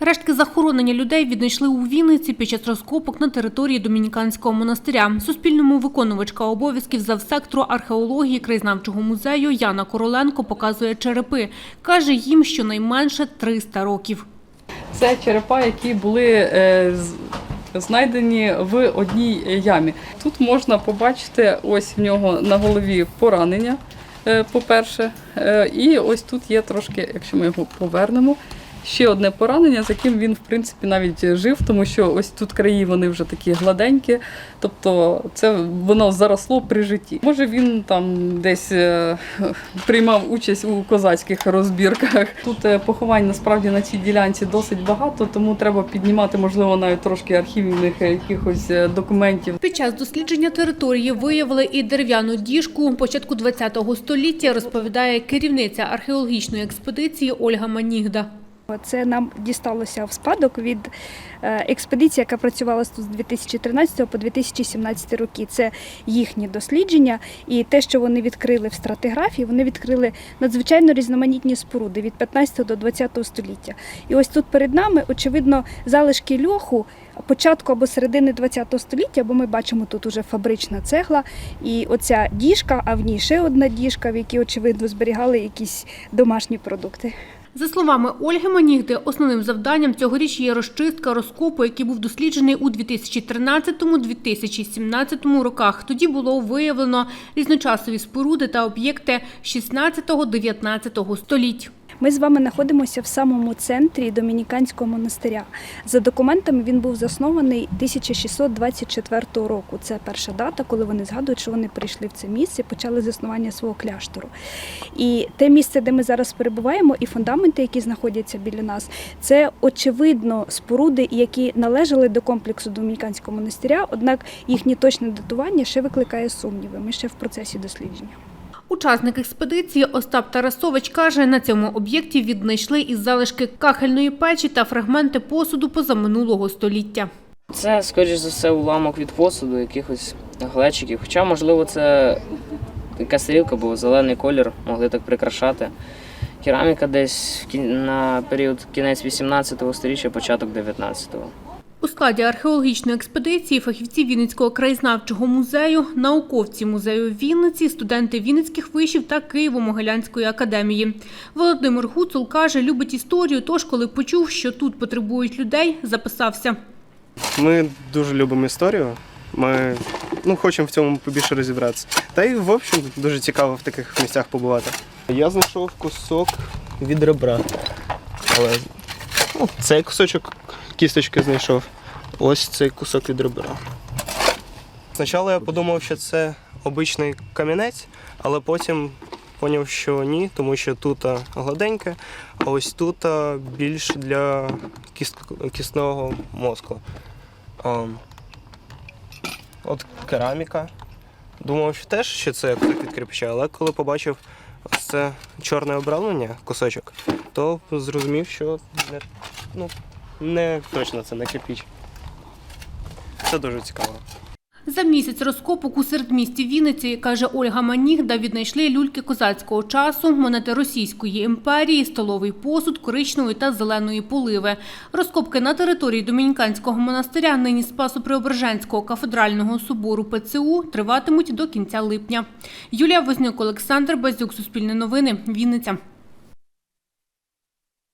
Рештки захоронення людей віднайшли у Вінниці під час розкопок на території Домініканського монастиря. Суспільному виконувачка обов'язків завсектору археології краєзнавчого музею Яна Короленко показує черепи. Каже їм щонайменше 300 років. Це черепа, які були е, знайдені в одній ямі. Тут можна побачити ось в нього на голові поранення, е, по-перше. Е, І ось тут є трошки, якщо ми його повернемо. Ще одне поранення, з яким він, в принципі, навіть жив, тому що ось тут краї вони вже такі гладенькі, тобто це воно заросло при житті. Може він там десь е, приймав участь у козацьких розбірках. Тут е, поховань насправді на цій ділянці досить багато, тому треба піднімати, можливо, навіть трошки архівних е, якихось документів. Під час дослідження території виявили і дерев'яну діжку початку ХХ століття, розповідає керівниця археологічної експедиції Ольга Манігда. Це нам дісталося в спадок від е, експедиції, яка працювала тут з 2013 по 2017 роки. Це їхні дослідження, і те, що вони відкрили в стратиграфії, вони відкрили надзвичайно різноманітні споруди від 15 до 20 століття. І ось тут перед нами, очевидно, залишки льоху. Початку або середини ХХ століття, бо ми бачимо тут уже фабрична цегла, і оця діжка, а в ній ще одна діжка, в якій очевидно зберігали якісь домашні продукти. За словами Ольги Манігди, основним завданням цьогоріч є розчистка розкопу, який був досліджений у 2013-2017 роках. Тоді було виявлено різночасові споруди та об'єкти 16-19 століть. Ми з вами знаходимося в самому центрі Домініканського монастиря. За документами він був заснований 1624 року. Це перша дата, коли вони згадують, що вони прийшли в це місце, почали заснування свого кляштору. І те місце, де ми зараз перебуваємо, і фундаменти, які знаходяться біля нас, це очевидно споруди, які належали до комплексу Домініканського монастиря. Однак їхнє точне датування ще викликає сумніви. Ми ще в процесі дослідження. Учасник експедиції Остап Тарасович каже, на цьому об'єкті віднайшли із залишки кахельної печі та фрагменти посуду позаминулого століття. Це, скоріш за все, уламок від посуду, якихось глечиків. Хоча, можливо, це якась тарілка, бо зелений колір могли так прикрашати. Кераміка десь на період кінець 18-го століття, початок 19-го. У складі археологічної експедиції фахівці Вінницького краєзнавчого музею, науковці музею Вінниці, студенти Вінницьких вишів та Києво-Могилянської академії. Володимир Гуцул каже, любить історію, тож коли почув, що тут потребують людей, записався. Ми дуже любимо історію. Ми ну, хочемо в цьому побільше розібратися. Та й в общем дуже цікаво в таких місцях побувати. Я знайшов кусок від ребра. Але ну, цей кусочок кісточки знайшов. Ось цей кусок від. Спочатку я подумав, що це обичний камінець, але потім зрозумів, що ні, тому що тут гладеньке, а ось тут більш для кіст... мозку. От кераміка. Думав, що теж що це від кирпича, але коли побачив ось це чорне обрамлення, кусочок, то зрозумів, що не, ну, не точно це не кирпіч. Це дуже цікаво. За місяць розкопок у середмісті Вінниці, каже Ольга Манігда, віднайшли люльки козацького часу, монети Російської імперії, столовий посуд, коричневої та зеленої поливи. Розкопки на території Домініканського монастиря, нині Спасо-Преображенського кафедрального собору ПЦУ, триватимуть до кінця липня. Юлія Вознюк, Олександр Базюк, Суспільне новини, Вінниця.